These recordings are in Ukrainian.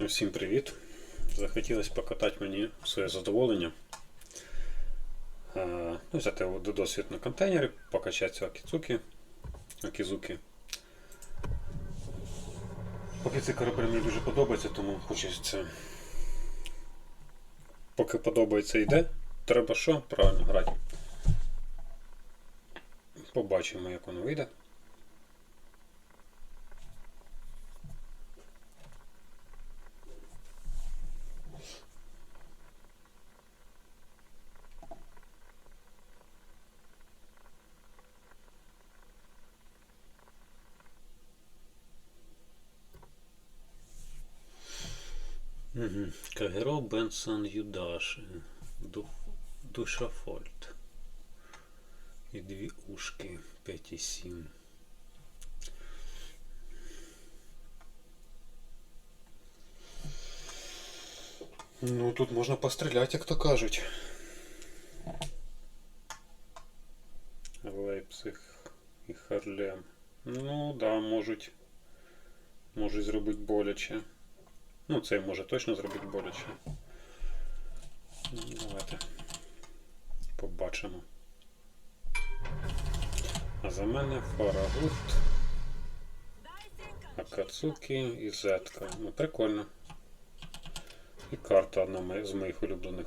Всім привіт! Захотілося покатати мені своє задоволення. Е, Ну, взяти досвід на контейнері, покачати акіцуки, акізуки. Поки цей корабель мені дуже подобається, тому хочеться. Поки подобається йде, треба що? Правильно грати. Побачимо, як воно вийде. Угу. Кагеро Бенсон Юдаш. Ду... Душафольт. І дві ушки 5,7. Ну, тут можна постріляти, як то кажуть. Лейпциг і Харлем. Ну, да, можуть. Можуть зробити боляче. Ну, цей може точно зробити боляче. Давайте побачимо. А за мене Фарагут, Акацуки і Зетка. Ну, прикольно. І карта одна з моїх улюблених.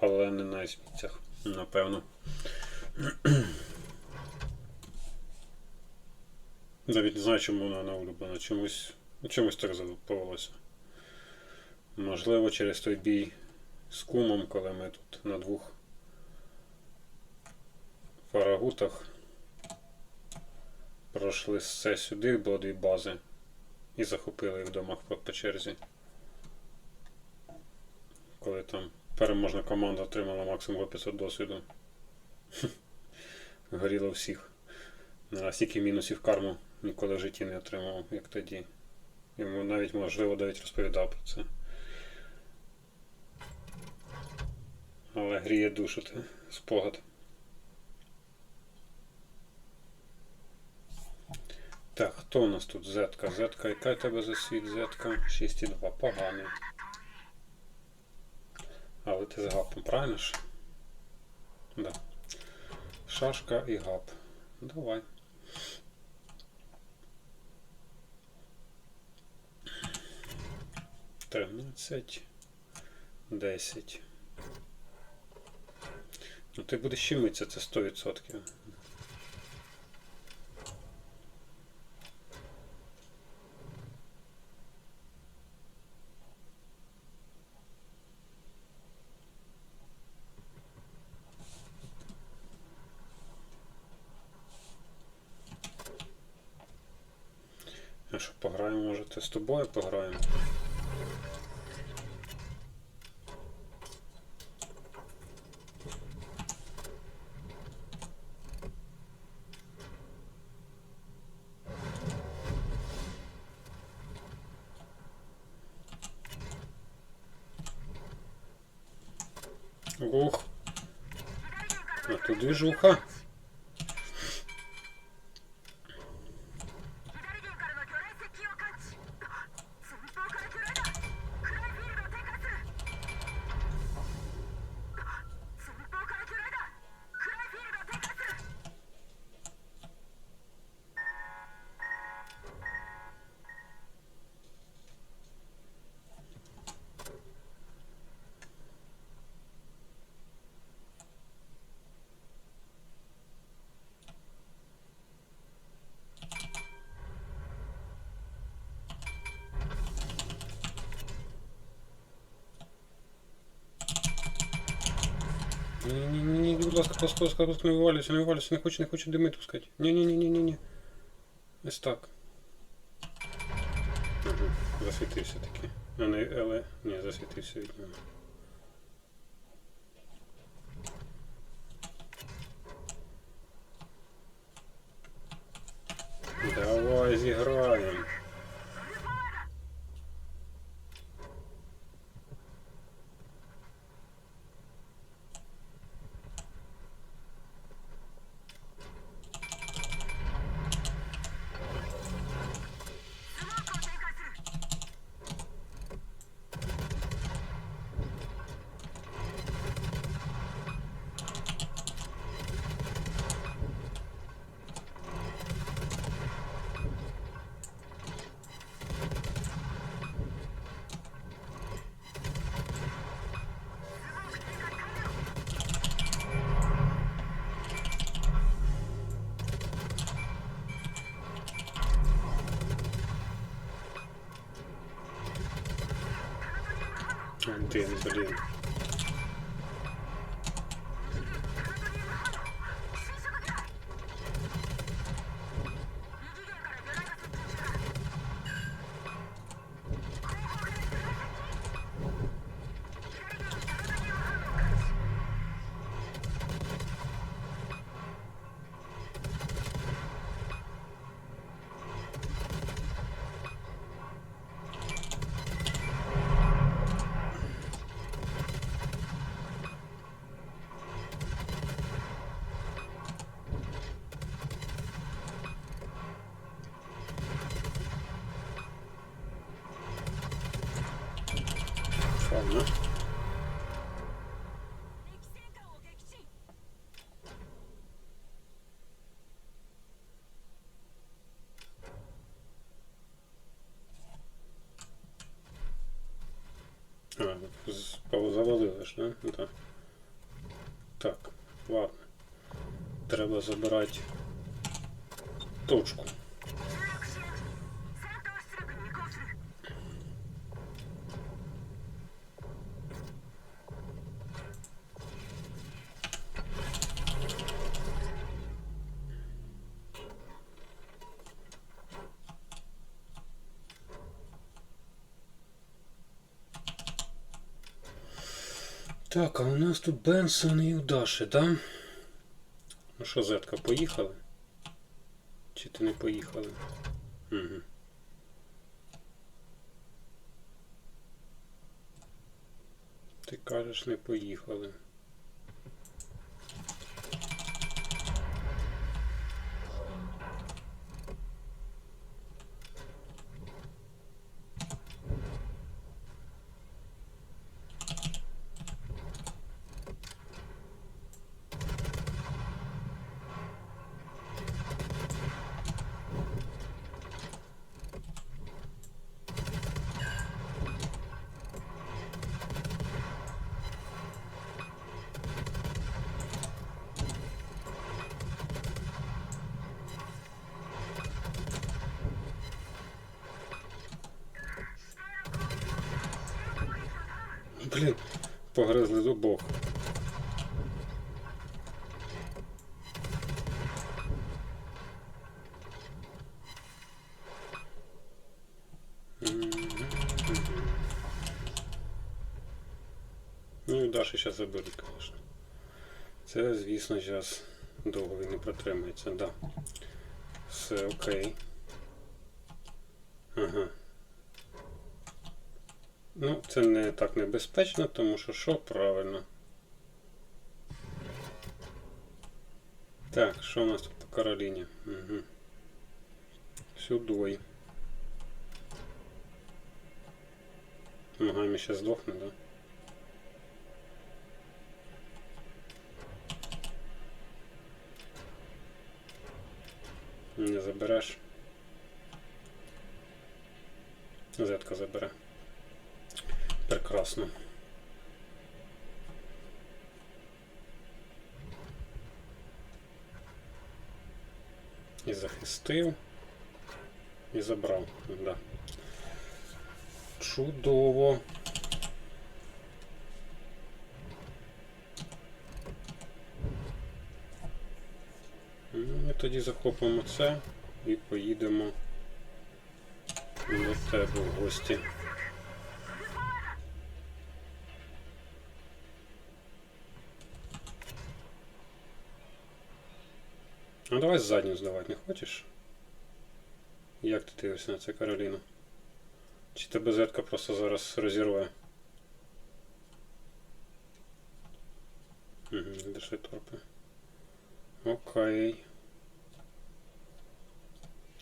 Але не на есміцях, напевно. Навіть не знаю, чому вона не улюблена. Чомусь, ну, чомусь так повелося. Можливо, через той бій з кумом, коли ми тут на двох фарагутах пройшли все сюди до дві бази і захопили їх в домах по, черзі. Коли там переможна команда отримала максимум 500 досвіду. Горіло всіх. На стільки мінусів карму ніколи в житті не отримав, як тоді. Йому навіть, можливо, навіть розповідав про це. Але гріє душу те спогад. Так, хто у нас тут? Зетка. Зетка, яка тебе за світ? Зетка? 6,2. Поганий. Але ти з гапом, правильно ж? Да. Шашка і гап. Давай. Тринадцять. Десять. Ну ти будеш щемитися, це 100%. А що, пограємо, може, з тобою пограємо? Ух. А тут движуха. Будь ласка, ласка, будь ласка, не вивалюйся, не вивалюйся, не хочу, не хочу дими пускати. Ні-ні-ні-ні-ні. Ось так. Угу. Засвітився таки. А не, але. Ні, засвітився від нього. Давай зіграємо. Один, блін. Dobrze. Завалилиш, не? Да. Так, ладно. Треба забирати точку. Так, а у нас тут Бенсон і Удаші, да? Ну що, Зетка, поїхали? Чи ти не поїхали? Угу. Ти кажеш, не поїхали. Блін, погризли з. Ну і Даші зараз заберуть, звісно. Це, звісно, зараз довго він не протримається, да. Все окей. Ага. Ну, це не так небезпечно, тому що що правильно. Так, що у нас тут по Кароліні? Угу. Сюди. Ногами ще здохне, да? Не забереш. Зетка забере. Прекрасно. І захистив. І забрав. Да. Чудово. Ну, Ми тоді захопимо це і поїдемо до тебе в гості. Ну давай задню здавати не хочеш? Як ти дивишся на це, Кароліна? Чи тебе зетка просто зараз розірве? Угу, дешли торпи. Окей.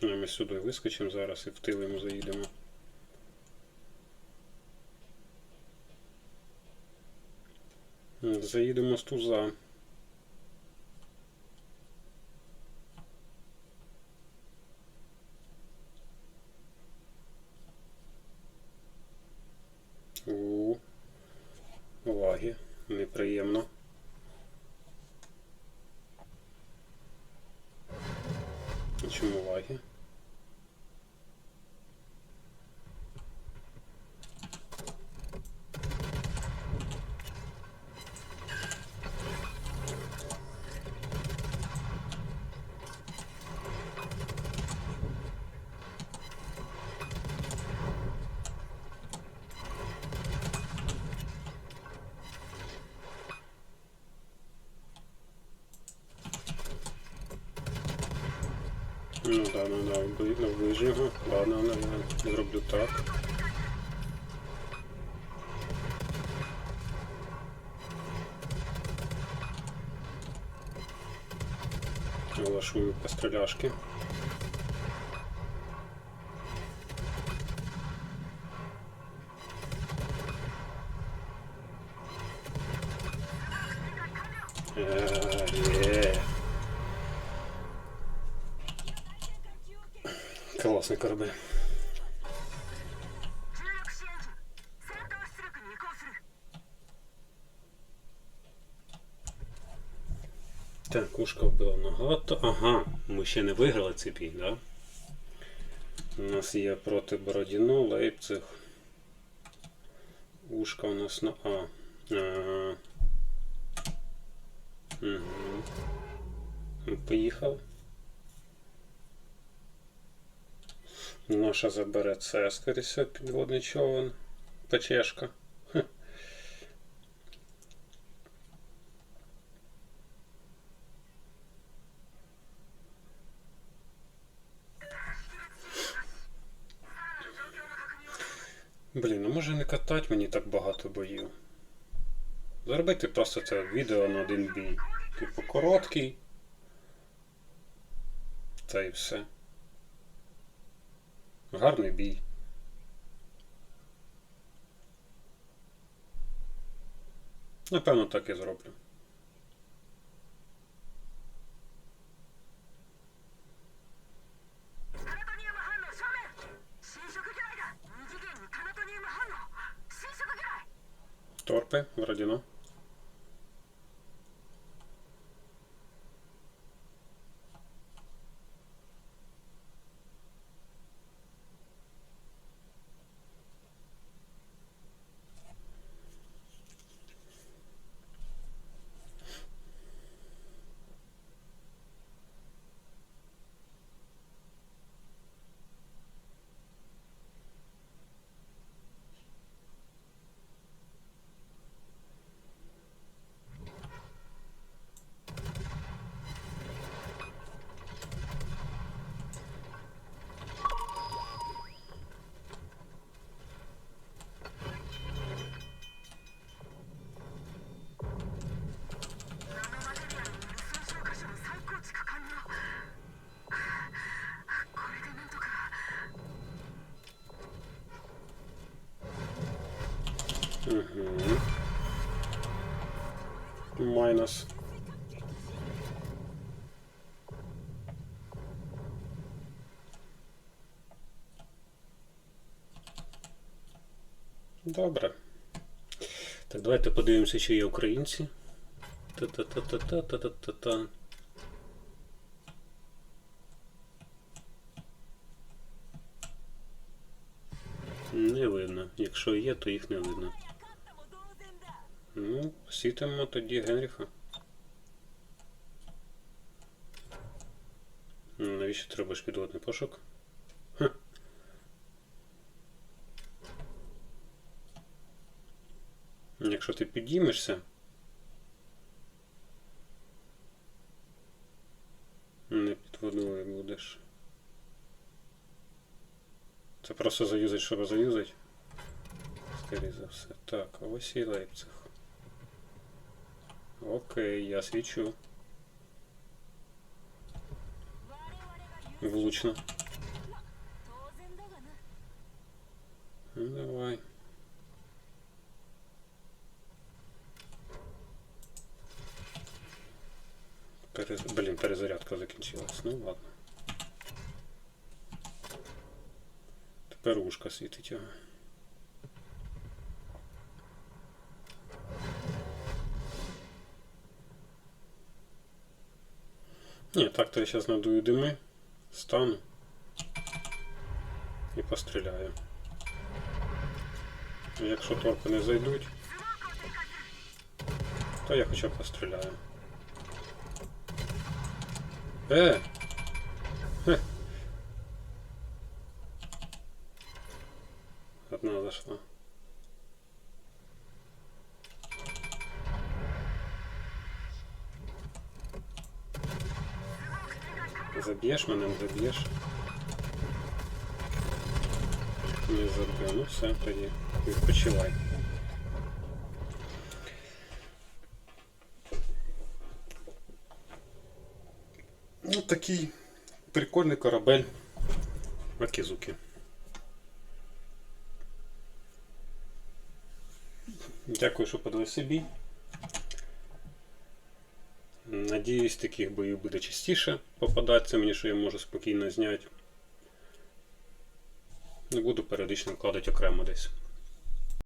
А ми сюди вискочимо зараз і в тил йому заїдемо. Заїдемо з туза. У лаги. Неприємно. Чому лаги? Ну да, ну да, ну, ближнього. Ладно, наверное, зроблю так. Влаштую постріляшки. Е, классный корабль. Так, кушка вбила нагато. Ага, ми ще не виграли цей бій, да? У нас є проти Бородіно, Лейпциг. Ушка у нас на А. а, -а, -а. Угу. Поїхав. Наша забере це, скоріше, підводний човен. Печешка. Блін, ну може не катать мені так багато боїв. Зробити просто це відео на один бій. Типу короткий. Та і все. Гарний бій. Напевно, так і зроблю. Торпи, タナ Угу. Добре. Так, давайте подивимося, чи є українці. Та-та-та-та-та-та-та-та. Не видно. Якщо є, то їх не видно. Ну, сітимо тоді Генріха. Навіщо треба підводний пошук? Ха. Якщо ти підіймешся. Не під водою будеш. Це просто заюзать, щоб заюзать. Скоріше за все. Так, ось і Лейпциг. Окей, я свічу. Влучно. Ну, давай. Перез... Блін, перезарядка закінчилась. Ну ладно. Тепер ушка світить його. Ні, так то я зараз надую дими, стану і постріляю. Якщо торпи не зайдуть, то я хоча б постріляю. Е! Хе. Одна зайшла. Доб'єш мене, не доб'єш. Не забив. Ну все, тоді. Відпочивай. Ну, такий прикольний корабель Акізуки. Дякую, що подивився бій. Надіюсь, таких боїв буде частіше попадатися мені, що я можу спокійно зняти. Не буду періодично вкладати окремо десь.